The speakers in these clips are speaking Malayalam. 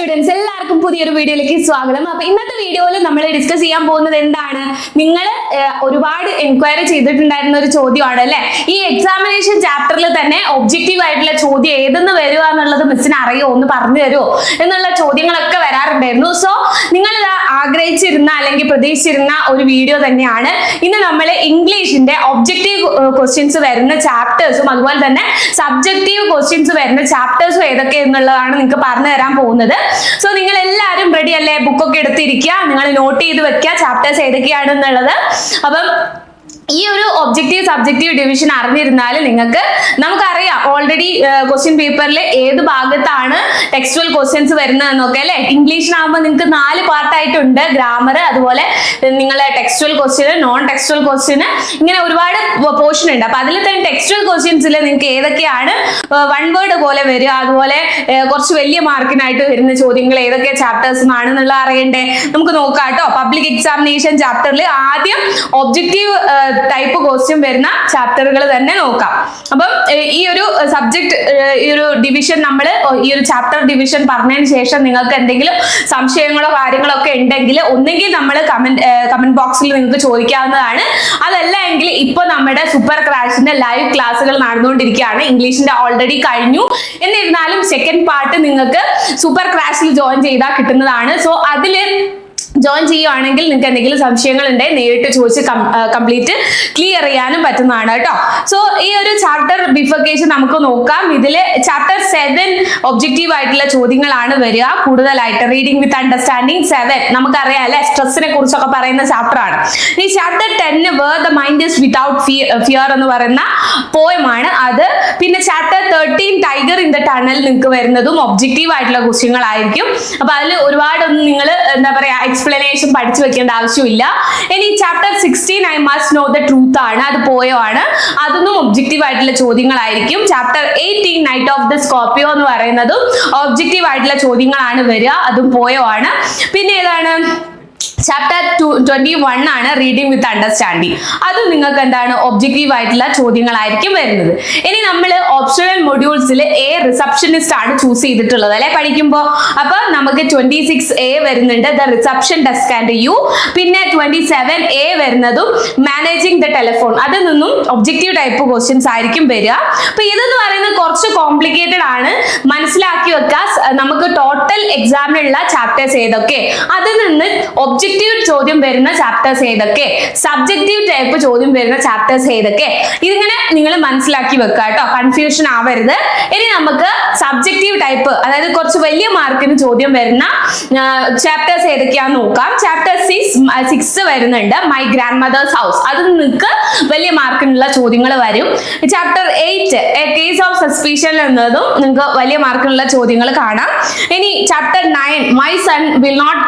സ്റ്റുഡൻസ് എല്ലാവർക്കും പുതിയൊരു വീഡിയോയിലേക്ക് സ്വാഗതം. അപ്പൊ ഇന്നത്തെ വീഡിയോയിൽ നമ്മൾ ഡിസ്കസ് ചെയ്യാൻ പോകുന്നത് എന്താണ്? നിങ്ങൾ ഒരുപാട് എൻക്വയറി ചെയ്തിട്ടുണ്ടായിരുന്ന ഒരു ചോദ്യമാണ് അല്ലെ? ഈ എക്സാമിനേഷൻ ചാപ്റ്ററിൽ തന്നെ ഒബ്ജക്റ്റീവ് ആയിട്ടുള്ള ചോദ്യം ഏതെന്ന് വരിക എന്നുള്ളത് മിസ്സിന് അറിയോ? ഒന്ന് പറഞ്ഞു തരുമോ എന്നുള്ള ചോദ്യങ്ങളൊക്കെ വരാറുണ്ടായിരുന്നു. സോ നിങ്ങൾ ആഗ്രഹിച്ചിരുന്ന അല്ലെങ്കിൽ പ്രതീക്ഷിച്ചിരുന്ന ഒരു വീഡിയോ തന്നെയാണ്. ഇന്ന് നമ്മൾ ഇംഗ്ലീഷിന്റെ ഒബ്ജക്റ്റീവ് ക്വസ്റ്റ്യൻസ് വരുന്ന ചാപ്റ്റേഴ്സും അതുപോലെ തന്നെ സബ്ജക്റ്റീവ് ക്വസ്റ്റ്യൻസ് വരുന്ന ചാപ്റ്റേഴ്സും ഏതൊക്കെ എന്നുള്ളതാണ് നിങ്ങൾക്ക് പറഞ്ഞു തരാൻ പോകുന്നത്. സോ നിങ്ങൾ എല്ലാവരും റെഡി അല്ലേ ബുക്കൊക്കെ എടുത്തിരിക്കുക. നിങ്ങൾ നോട്ട് ചെയ്ത് വെക്കുക. ചാപ്റ്റേഴ്സ് ഏതൊക്കെയാണെന്നുള്ളത്. അപ്പം ഈ ഒരു ഒബ്ജക്റ്റീവ് സബ്ജക്റ്റീവ് ഡിവിഷൻ അറിഞ്ഞിരുന്നാൽ നിങ്ങൾക്ക് നമുക്കറിയാം. ഓൾറെഡി ക്വസ്റ്റ്യൻ പേപ്പറിൽ ഏത് ഭാഗത്താണ് ടെക്സ്റ്റുവൽ ക്വസ്റ്റ്യൻസ് വരുന്നതെന്നൊക്കെ അല്ലെ? ഇംഗ്ലീഷിനാകുമ്പോൾ നിങ്ങൾക്ക് നാല് പാർട്ടായിട്ടുണ്ട് ഗ്രാമർ അതുപോലെ നിങ്ങളെ textual question non textual question ഇങ്ങനെ ഒരുപാട് പോർഷൻ ഉണ്ട്. അപ്പൊ അതിൽ തന്നെ ടെക്സ്റ്റുവൽ ക്വസ്റ്റ്യൻസിൽ നിങ്ങൾക്ക് ഏതൊക്കെയാണ് വൺ വേർഡ് പോലെ വരിക അതുപോലെ കുറച്ച് വലിയ മാർക്കിനായിട്ട് വരുന്ന ചോദ്യങ്ങൾ ഏതൊക്കെ ചാപ്റ്റേഴ്സ് ആണെന്നുള്ള അറിയണ്ടേ? നമുക്ക് നോക്കാം കേട്ടോ. പബ്ലിക് എക്സാമിനേഷൻ ചാപ്റ്ററിൽ ആദ്യം ഒബ്ജക്റ്റീവ് ടൈപ്പ് ക്വസ്റ്റ്യൻ വരുന്ന ചാപ്റ്ററുകൾ തന്നെ നോക്കാം. അപ്പം ഈ ഒരു സബ്ജക്ട് ഈ ഒരു ഡിവിഷൻ നമ്മൾ ഈ ഒരു ചാപ്റ്റർ ഡിവിഷൻ പറഞ്ഞതിന് ശേഷം നിങ്ങൾക്ക് എന്തെങ്കിലും സംശയങ്ങളോ കാര്യങ്ങളോ ഒക്കെ ഉണ്ടെങ്കിൽ ഒന്നെങ്കിൽ നമ്മൾ കമന്റ് കമന്റ് ബോക്സിൽ നിങ്ങൾക്ക് ചോദിക്കാവുന്നതാണ്. അതല്ല എങ്കിൽ ഇപ്പൊ നമ്മുടെ സൂപ്പർ ക്രാഷിന്റെ ലൈവ് ക്ലാസ്സുകൾ നടന്നുകൊണ്ടിരിക്കുകയാണ്. ഇംഗ്ലീഷിന്റെ ഓൾറെഡി കഴിഞ്ഞു. എന്നിരുന്നാലും സെക്കൻഡ് പാർട്ട് നിങ്ങൾക്ക് സൂപ്പർ ക്രാഷിൽ ജോയിൻ ചെയ്താൽ കിട്ടുന്നതാണ്. സോ അതിൽ ജോയിൻ ചെയ്യുവാണെങ്കിൽ നിങ്ങൾക്ക് എന്തെങ്കിലും സംശയങ്ങൾ ഉണ്ടെങ്കിൽ നേരിട്ട് ചോദിച്ച് കംപ്ലീറ്റ് ക്ലിയർ ചെയ്യാനും പറ്റുന്നതാണ് കേട്ടോ. സോ ഈ ഒരു ചാപ്റ്റർ ബിഫക്കേഷൻ നമുക്ക് നോക്കാം. ഇതിൽ ചാപ്റ്റർ സെവൻ ഒബ്ജക്റ്റീവ് ആയിട്ടുള്ള ചോദ്യങ്ങളാണ് വരിക. കൂടുതലായിട്ട് റീഡിംഗ് വിത്ത് അണ്ടർസ്റ്റാൻഡിങ് സെവൻ നമുക്കറിയാം അല്ലെ? സ്ട്രെസ്സിനെ കുറിച്ചൊക്കെ പറയുന്ന ചാപ്റ്റർ ആണ്. ഈ chapter ten where the mind is without fear എന്ന് പറയുന്ന പോയമാണ് അത്. പിന്നെ chapter thirteen tiger in the tunnel നിങ്ങൾക്ക് വരുന്നതും ഒബ്ജക്റ്റീവ് ആയിട്ടുള്ള ക്വസ്റ്റ്യങ്ങളായിരിക്കും അപ്പൊ അതിൽ ഒരുപാടൊന്നും നിങ്ങൾ എന്താ പറയാ എക്സ്പ്ലനേഷൻ പഠിച്ചു വെക്കേണ്ട ആവശ്യമില്ല. ഇനി chapter sixteen I must know the truth ആണ്. അത് പോയോ ആണ് അതൊന്നും ഒബ്ജക്റ്റീവ് ആയിട്ടുള്ള ചോദ്യങ്ങളായിരിക്കും. Chapter eighteen night of the scorpio എന്ന് പറയുന്നതും ഒബ്ജക്റ്റീവ് ആയിട്ടുള്ള ചോദ്യങ്ങളാണ് വരിക. അതും പോയോ ആണ് പിന്നെ ഏതാണ്? ചാപ്റ്റർ ടു ട്വന്റി വൺ ആണ് റീഡിംഗ് വിത്ത് അണ്ടർസ്റ്റാൻഡിങ് അത് നിങ്ങൾക്ക് എന്താണ് ഒബ്ജക്റ്റീവ് ആയിട്ടുള്ള ചോദ്യങ്ങളായിരിക്കും വരുന്നത്. ഇനി നമ്മൾ ഓപ്ഷണൽ മൊഡ്യൂൾസിൽ എ റിസപ്ഷനിസ്റ്റ് ആണ് ചൂസ് ചെയ്തിട്ടുള്ളത് അല്ലെ പഠിക്കുമ്പോൾ അപ്പൊ നമുക്ക് ട്വന്റി സിക്സ് എ വരുന്നുണ്ട് the reception desk and you പിന്നെ ട്വന്റി സെവൻ എ വരുന്നതും മാനേജിങ് ദ ടെലിഫോൺ അതിൽ നിന്നും ഒബ്ജക്റ്റീവ് ടൈപ്പ് ക്വസ്റ്റ്യൻസ് ആയിരിക്കും വരിക. അപ്പൊ ഇതെന്ന് പറയുന്നത് കുറച്ച് കോംപ്ലിക്കേറ്റഡ് ആണ്. മനസ്സിലാക്കി വെക്കുക നമുക്ക് ടോട്ടൽ എക്സാമിനുള്ള ചാപ്റ്റേഴ്സ് ഏതൊക്കെ? അതിൽ നിന്ന് ഒബ്ജക്റ്റീവ് ചോദ്യം വരുന്ന ചാപ്റ്റേഴ്സ് ഏതൊക്കെ? സബ്ജക്റ്റീവ് ടൈപ്പ് ചോദ്യം വരുന്ന ചാപ്റ്റേഴ്സ് ഏതൊക്കെ? ഇതിങ്ങനെ നിങ്ങൾ മനസ്സിലാക്കി വെക്കുക കേട്ടോ. കൺഫ്യൂഷൻ ആവരുത്. ഇനി നമുക്ക് സബ്ജക്റ്റീവ് ടൈപ്പ് അതായത് കുറച്ച് വലിയ മാർക്കിന് ചോദ്യം വരുന്ന ചാപ്റ്റേഴ്സ് ഏതൊക്കെയാന്ന് നോക്കാം. ചാപ്റ്റർ സിക്സ് സിക്സ് വരുന്നുണ്ട്. മൈ ഗ്രാൻഡ് മദേഴ്സ് ഹൗസ് അത് നിങ്ങൾക്ക് വലിയ മാർക്കിനുള്ള ചോദ്യങ്ങൾ വരും. Chapter eight a case of suspicion എന്നതും നിങ്ങൾക്ക് വലിയ മാർക്കിനുള്ള ചോദ്യങ്ങൾ കാണാം. ഇനി chapter nine my son will not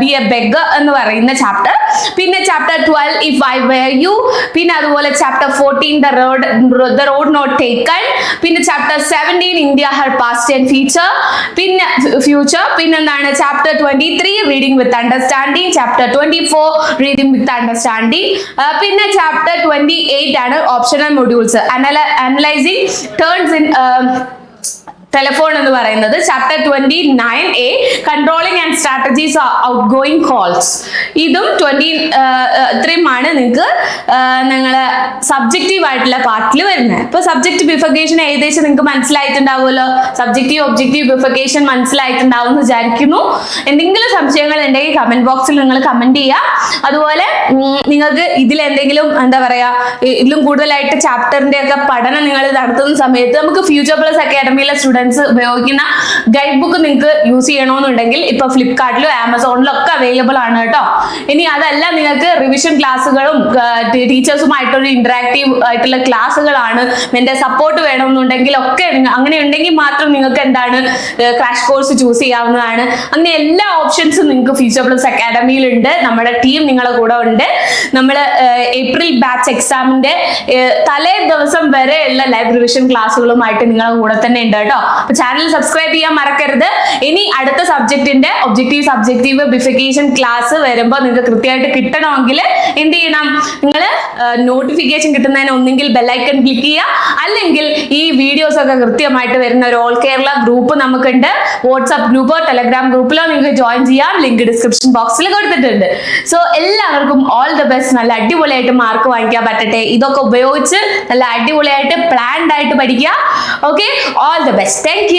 be a beg എന്ന് പറയുന്ന ചാപ്റ്റർ പിന്നെ chapter twelve if I were you പിന്നെ അതുപോലെ chapter fourteen the road the road not taken പിന്നെ chapter seventeen India her past and future പിന്നെ ഫ്യൂച്ചർ പിന്നെ എന്താണ്? Chapter twenty three reading with understanding chapter twenty four reading with understanding പിന്നെ ചാപ്റ്റർ ട്വന്റി എയ്റ്റ് ആണ് optional modules analysing turns in telephone എന്ന് പറയുന്നത്. Chapter twenty nine A controlling and strategies outgoing calls ഇതും ട്വന്റി ഇത്രയുമാണ് നിങ്ങൾക്ക് നിങ്ങൾ സബ്ജക്റ്റീവ് ആയിട്ടുള്ള പാർട്ടിൽ വരുന്നത്. ഇപ്പൊ സബ്ജക്റ്റ് ബിഫക്കേഷൻ ഏകദേശം നിങ്ങൾക്ക് മനസ്സിലായിട്ടുണ്ടാവുമല്ലോ. സബ്ജക്റ്റീവ് ഒബ്ജക്റ്റീവ് ബിഫക്കേഷൻ മനസ്സിലായിട്ടുണ്ടാവും എന്ന് വിചാരിക്കുന്നു. എന്തെങ്കിലും സംശയങ്ങൾ ഉണ്ടെങ്കിൽ കമന്റ് ബോക്സിൽ നിങ്ങൾ കമന്റ് ചെയ്യുക. അതുപോലെ നിങ്ങൾക്ക് ഇതിൽ എന്തെങ്കിലും എന്താ പറയാ ഇതിലും കൂടുതലായിട്ട് ചാപ്റ്ററിന്റെ ഒക്കെ പഠനം നിങ്ങൾ നടത്തുന്ന സമയത്ത് നമുക്ക് ഫ്യൂച്ചർ പ്ലസ് അക്കാഡമിയിലെ സ്റ്റുഡൻസ് ഉപയോഗിക്കുന്ന ഗൈഡ് ബുക്ക് നിങ്ങൾക്ക് യൂസ് ചെയ്യണമെന്നുണ്ടെങ്കിൽ ഇപ്പൊ ഫ്ലിപ്കാർട്ടിലും ആമസോണിലും ഒക്കെ അവൈലബിൾ ആണ് കേട്ടോ. ഇനി അതല്ല നിങ്ങൾക്ക് റിവിഷൻ ക്ലാസ്സുകളും ടീച്ചേഴ്സുമായിട്ടൊരു ഇന്ററാക്റ്റീവ് ആയിട്ടുള്ള ക്ലാസ്സുകളാണ് എന്റെ സപ്പോർട്ട് വേണമെന്നുണ്ടെങ്കിൽ ഒക്കെ അങ്ങനെ ഉണ്ടെങ്കിൽ മാത്രം നിങ്ങൾക്ക് എന്താണ് ക്രാഷ് കോഴ്സ് ചൂസ് ചെയ്യാവുന്നതാണ്. അങ്ങനെ എല്ലാ ഓപ്ഷൻസും നിങ്ങൾക്ക് ഫ്യൂച്ചർ പ്ലസ് അക്കാഡമിയിലുണ്ട് നമ്മുടെ ടീം നിങ്ങളുടെ കൂടെ ഉണ്ട്. നമ്മൾ ഏപ്രിൽ ബാച്ച് എക്സാമിന്റെ തലേ ദിവസം വരെയുള്ള ലൈവ് റിവിഷൻ ക്ലാസ്സുകളുമായിട്ട് നിങ്ങളുടെ കൂടെ തന്നെ ഉണ്ട് കേട്ടോ. അപ്പൊ ചാനൽ സബ്സ്ക്രൈബ് ചെയ്യാൻ മറക്കരുത്. ഇനി അടുത്ത സബ്ജക്റ്റിന്റെ ഒബ്ജക്റ്റീവ് സബ്ജക്റ്റീവ് ബിഫിക്കേഷൻ ക്ലാസ് വരുമ്പോൾ നിങ്ങൾക്ക് കൃത്യമായിട്ട് കിട്ടണമെങ്കിൽ എന്ത് ചെയ്യണം? നിങ്ങൾ നോട്ടിഫിക്കേഷൻ കിട്ടുന്നതിന് ഒന്നെങ്കിൽ ബെല്ലൈക്കൺ ക്ലിക്ക് ചെയ്യുക. അല്ലെങ്കിൽ ഈ വീഡിയോസ് ഒക്കെ കൃത്യമായിട്ട് വരുന്ന ഒരു ഓൾ കേരള ഗ്രൂപ്പ് നമുക്കുണ്ട്. വാട്സ്ആപ്പ് ഗ്രൂപ്പോ ടെലഗ്രാം ഗ്രൂപ്പിലോ നിങ്ങൾക്ക് ജോയിൻ ചെയ്യാം. ലിങ്ക് ഡിസ്ക്രിപ്ഷൻ ബോക്സിൽ കൊടുത്തിട്ടുണ്ട് സോ എല്ലാവർക്കും ഓൾ ദ ബെസ്റ്റ് നല്ല അടിപൊളിയായിട്ട് മാർക്ക് വാങ്ങിക്കാൻ പറ്റട്ടെ. ഇതൊക്കെ ഉപയോഗിച്ച് നല്ല അടിപൊളിയായിട്ട് പ്ലാൻഡ് ആയിട്ട് പഠിക്കുക. Okay all the best thank